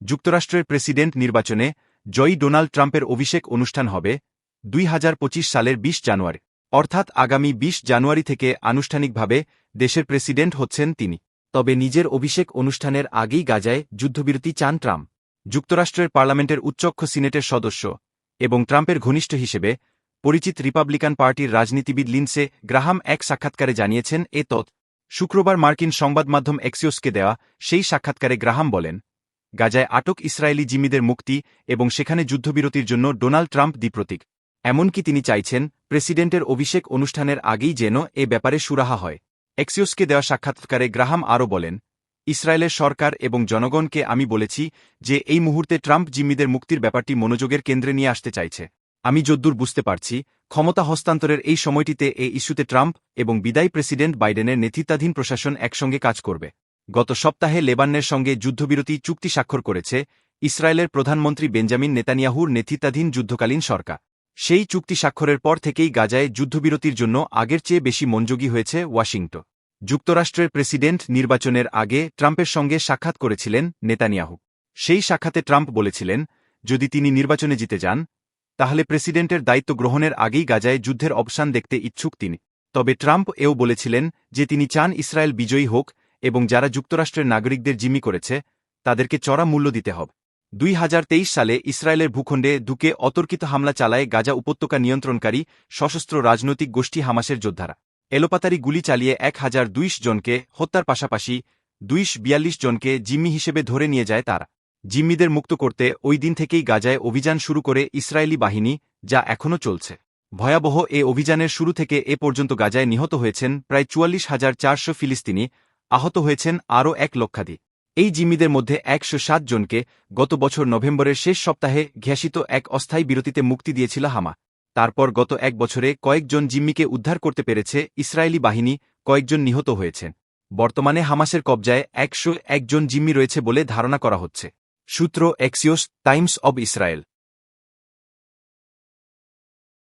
যুক্তরাষ্ট্রের প্রেসিডেন্ট নির্বাচনে জয়ী ডোনাল্ড ট্রাম্পের অভিষেক অনুষ্ঠান হবে দুই হাজার পঁচিশ সালের ২০ জানুয়ারি। অর্থাৎ আগামী ২০ জানুয়ারি থেকে আনুষ্ঠানিকভাবে দেশের প্রেসিডেন্ট হচ্ছেন তিনি। তবে নিজের অভিষেক অনুষ্ঠানের আগেই গাজায় যুদ্ধবিরতি চান ট্রাম্প। যুক্তরাষ্ট্রের পার্লামেন্টের উচ্চক্ষ সিনেটের সদস্য এবং ট্রাম্পের ঘনিষ্ঠ হিসেবে পরিচিত রিপাবলিকান পার্টির রাজনীতিবিদ লিন্সে গ্রাহাম এক সাক্ষাৎকারে জানিয়েছেন এ তথ্য। শুক্রবার মার্কিন সংবাদ মাধ্যম এক্সিওসকে দেওয়া সেই সাক্ষাৎকারে গ্রাহাম বলেন গাজায় আটক ইসরায়েলি জিম্মিদের মুক্তি এবং সেখানে যুদ্ধবিরতির জন্য ডোনাল্ড ট্রাম্প দ্বিপ্রতীক এমনকি তিনি চাইছেন প্রেসিডেন্টের অভিষেক অনুষ্ঠানের আগেই যেন এ ব্যাপারে সুরাহা হয়। এক্সিওসকে দেওয়া সাক্ষাৎকারে গ্রাহাম আরও বলেন, ইসরায়েলের সরকার এবং জনগণকে আমি বলেছি যে এই মুহূর্তে ট্রাম্প জিম্মিদের মুক্তির ব্যাপারটি মনোযোগের কেন্দ্রে নিয়ে আসতে চাইছে। আমি যদ্দূর বুঝতে পারছি, ক্ষমতা হস্তান্তরের এই সময়টিতে এই ইস্যুতে ট্রাম্প এবং বিদায়ী প্রেসিডেন্ট বাইডেনের নেতৃত্বাধীন প্রশাসন একসঙ্গে কাজ করবে। গত সপ্তাহে লেবাননের সঙ্গে যুদ্ধবিরতি চুক্তি স্বাক্ষর করেছে ইসরায়েলের প্রধানমন্ত্রী বেঞ্জামিন নেতানিয়াহুর নেতৃত্বাধীন যুদ্ধকালীন সরকার। সেই চুক্তি স্বাক্ষরের পর থেকেই গাজায় যুদ্ধবিরতির জন্য আগের চেয়ে বেশি মনোযোগী হয়েছে ওয়াশিংটন। যুক্তরাষ্ট্রের প্রেসিডেন্ট নির্বাচনের আগে ট্রাম্পের সঙ্গে সাক্ষাৎ করেছিলেন নেতানিয়াহু। সেই সাক্ষাতে ট্রাম্প বলেছিলেন, যদি তিনি নির্বাচনে জিতে যান, তাহলে প্রেসিডেন্টের দায়িত্ব গ্রহণের আগেই গাজায় যুদ্ধের অবসান দেখতে ইচ্ছুক তিনি। তবে ট্রাম্প এও বলেছিলেন যে তিনি চান ইসরায়েল বিজয়ী হোক এবং যারা যুক্তরাষ্ট্রের নাগরিকদের জিম্মি করেছে, তাদেরকে চড়া মূল্য দিতে হবে। দুই হাজার তেইশ সালে ইসরায়েলের ভূখণ্ডে ঢুকে অতর্কিত হামলা চালায় গাজা উপত্যকা নিয়ন্ত্রণকারী সশস্ত্র রাজনৈতিক গোষ্ঠী হামাসের যোদ্ধারা। এলোপাতারি গুলি চালিয়ে এক হাজার দুইশ জনকে হত্যার পাশাপাশি দুইশ বিয়াল্লিশ জনকে জিম্মি হিসেবে ধরে নিয়ে যায় তারা। জিম্মিদের মুক্ত করতে ওই দিন থেকেই গাজায় অভিযান শুরু করে ইসরায়েলি বাহিনী, যা এখনও চলছে। ভয়াবহ এ অভিযানের শুরু থেকে এ পর্যন্ত গাজায় নিহত হয়েছেন প্রায় চুয়াল্লিশ হাজার চারশো ফিলিস্তিনি আহত হয়েছেন আরও এক লক্ষাধিক। এই জিম্মিদের মধ্যে একশো সাত জনকে গত বছর নভেম্বরের শেষ সপ্তাহে ঘ্যাসিত এক অস্থায়ী বিরতিতে মুক্তি দিয়েছিল হামা। তারপর গত এক বছরে কয়েকজন জিম্মিকে উদ্ধার করতে পেরেছে ইসরায়েলি বাহিনী, কয়েকজন নিহত হয়েছেন। বর্তমানে হামাসের কবজায় একশো একজন জিম্মি রয়েছে বলে ধারণা করা হচ্ছে। সূত্র এক্সিওস টাইমস অব ইসরায়েল।